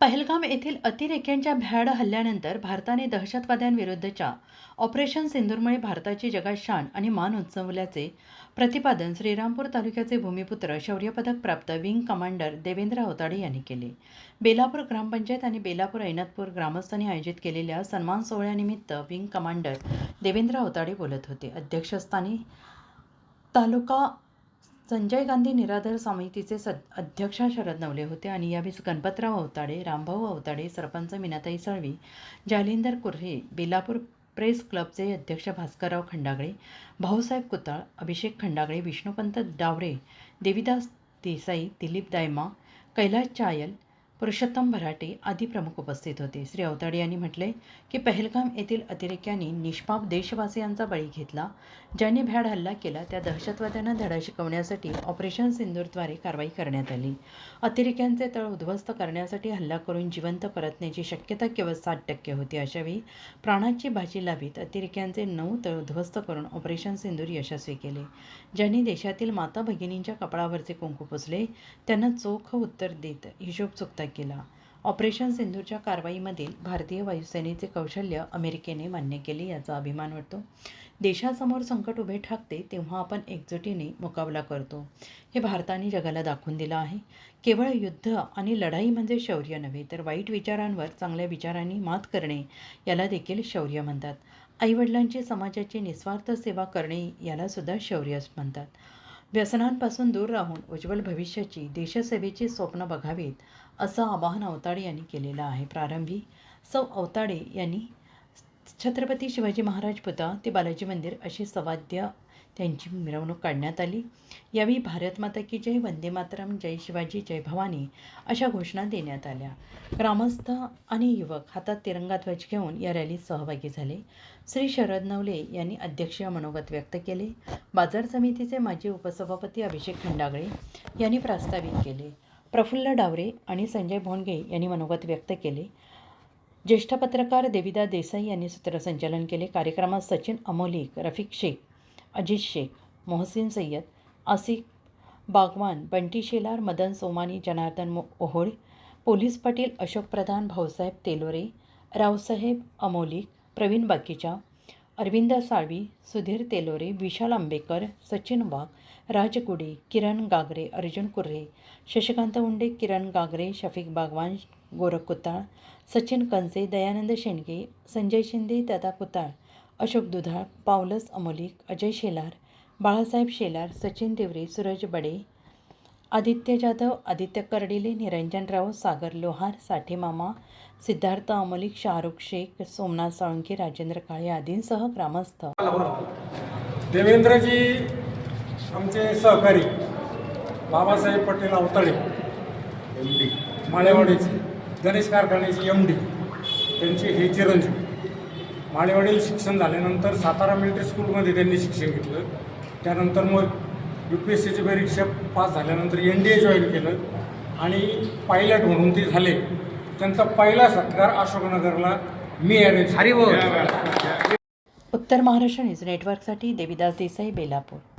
पहलगाम येथील अतिरेक्यांच्या भ्याड हल्ल्यानंतर भारताने दहशतवाद्यांविरुद्धच्या ऑपरेशन सिंदूरमुळे भारताची जगात शान आणि मान उंचावल्याचे प्रतिपादन श्रीरामपूर तालुक्याचे भूमिपुत्र शौर्यपदक प्राप्त विंग कमांडर देवेंद्र होताडे यांनी केले. बेलापूर ग्रामपंचायत आणि बेलापूर ऐनतपूर ग्रामस्थांनी आयोजित केलेल्या सन्मान सोहळ्यानिमित्त विंग कमांडर देवेंद्र होताडे बोलत होते. अध्यक्षस्थानी तालुका संजय गांधी निराधार समितीचे सद अध्यक्ष शरद नवले होते आणि यावेळी गणपतराव अवताडे रामभाऊ अवताडे सरपंच मीनाताई सळवी जालिंदर कुर्हे बेलापूर प्रेस क्लबचे अध्यक्ष भास्करराव खंडागळे भाऊसाहेब कुताळ अभिषेक खंडागळे विष्णुपंत डावरे देविदास देसाई दिलीप दायमा कैलास चायल पुरुषोत्तम भराटे आदी प्रमुख उपस्थित होते. श्री अवताडे यांनी म्हटले की पहलगाम येथील अतिरेक्यांनी निष्पाप देशवासियांचा बळी घेतला ज्यांनी भ्याड हल्ला केला त्या दहशतवाद्यांना धडा शिकवण्यासाठी ऑपरेशन सिंदूरद्वारे कारवाई करण्यात आली. अतिरेक्यांचे तळ उद्ध्वस्त करण्यासाठी हल्ला करून जिवंत परतण्याची शक्यता केवळ सात टक्के होती. अशावेळी प्राणाची भाजी लावीत अतिरेक्यांचे नऊ तळ उद्ध्वस्त करून ऑपरेशन सिंदूर यशस्वी केले. ज्यांनी देशातील माता भगिनींच्या कपाळावरचे कुंकू पुसले त्यांना चोख उत्तर देत हिशोब चुकता केला. ऑपरेशन सिंधूरच्या कारवाईमधील भारतीय वायुसेनेचे कौशल्य अमेरिकेने मान्य केले याचा अभिमान वाटतो. देशासमोर संकट उभे ठाकते तेव्हा आपण एकजुटीने मुकाबला करतो. हे भारताने जगाला दाखवून दिलं आहे. केवळ युद्ध आणि लढाई म्हणजे शौर्य नव्हे तर वाईट विचारांवर चांगल्या विचारांनी मात करणे याला देखील शौर्य म्हणतात. आईवडिलांची समाजाची निस्वार्थ सेवा करणे यालासुद्धा शौर्यच म्हणतात. व्यसनांपासून दूर राहून उज्ज्वल भविष्याची देशसेवेची स्वप्न बघावीत असं आवाहन अवताडे यांनी केलेलं आहे. प्रारंभी सौ अवताडे यांनी छत्रपती शिवाजी महाराज पुता ते बालाजी मंदिर अशी सवाद्य त्यांची मिरवणूक काढण्यात आली. यावेळी भारत माता की जय वंदे मातरम जय शिवाजी जय भवानी अशा घोषणा देण्यात आल्या. ग्रामस्थ आणि युवक हातात तिरंगा ध्वज घेऊन या रॅलीत सहभागी झाले. श्री शरद नवले यांनी अध्यक्षीय मनोगत व्यक्त केले. बाजार समितीचे माजी उपसभापती अभिषेक खंडागळे यांनी प्रास्ताविक केले. प्रफुल्ल डावरे आणि संजय भोंडगे यांनी मनोगत व्यक्त केले. ज्येष्ठ पत्रकार देविदा देसाई यांनी सूत्रसंचालन केले. कार्यक्रमात सचिन अमोलिक रफिक शेख अजित शेख मोहसिन सय्यद आसिफ बागवान बंटी शेलार मदन सोमानी जनार्दन मो ओहोळ पोलीस पाटील अशोक प्रधान भाऊसाहेब तेलोरे रावसाहेब अमोलिक प्रवीण बाकीचा अरविंद साळवी सुधीर तेलोरे विशाल आंबेकर सचिन वाघ राजगुडे किरण गागरे अर्जुन कुर्रे शशिकांत उंडे किरण गागरे शफिक बागवान गोरख कुताळ सचिन कंसे दयानंद शेंडगे संजय शिंदे दादा कुताळ अशोक दुधाळ पावलस अमोलिक अजय शेलार बाळासाहेब शेलार सचिन देवरे सूरज बडे आदित्य जाधव आदित्य कर्डिले निरंजन राव सागर लोहार साठे मामा सिद्धार्थ अमोलिक शाहरुख शेख सोमनाथ साळुंके राजेंद्र काळे आदींसह ग्रामस्थ. देवेंद्रजी आमचे सहकारी बाबासाहेब पटेल अवतळे एम डी माळेवाडीचे गणेश कारखान्याचे एम डी त्यांचे हे चिरंजीव. माळेवाडीला शिक्षण झाल्यानंतर सातारा मिलिटरी स्कूलमध्ये त्यांनी शिक्षण घेतलं. त्यानंतर मग यू पी एस सीची परीक्षा पास झाल्यानंतर एन डी ए जॉईन केलं. आणि पायलट म्हणून ते झाले. त्यांचा पहिला सत्कार अशोकनगरला मी अरेंज हरी बोल. उत्तर महाराष्ट्र न्यूज नेटवर्कसाठी देविदास देसाई बेलापूर.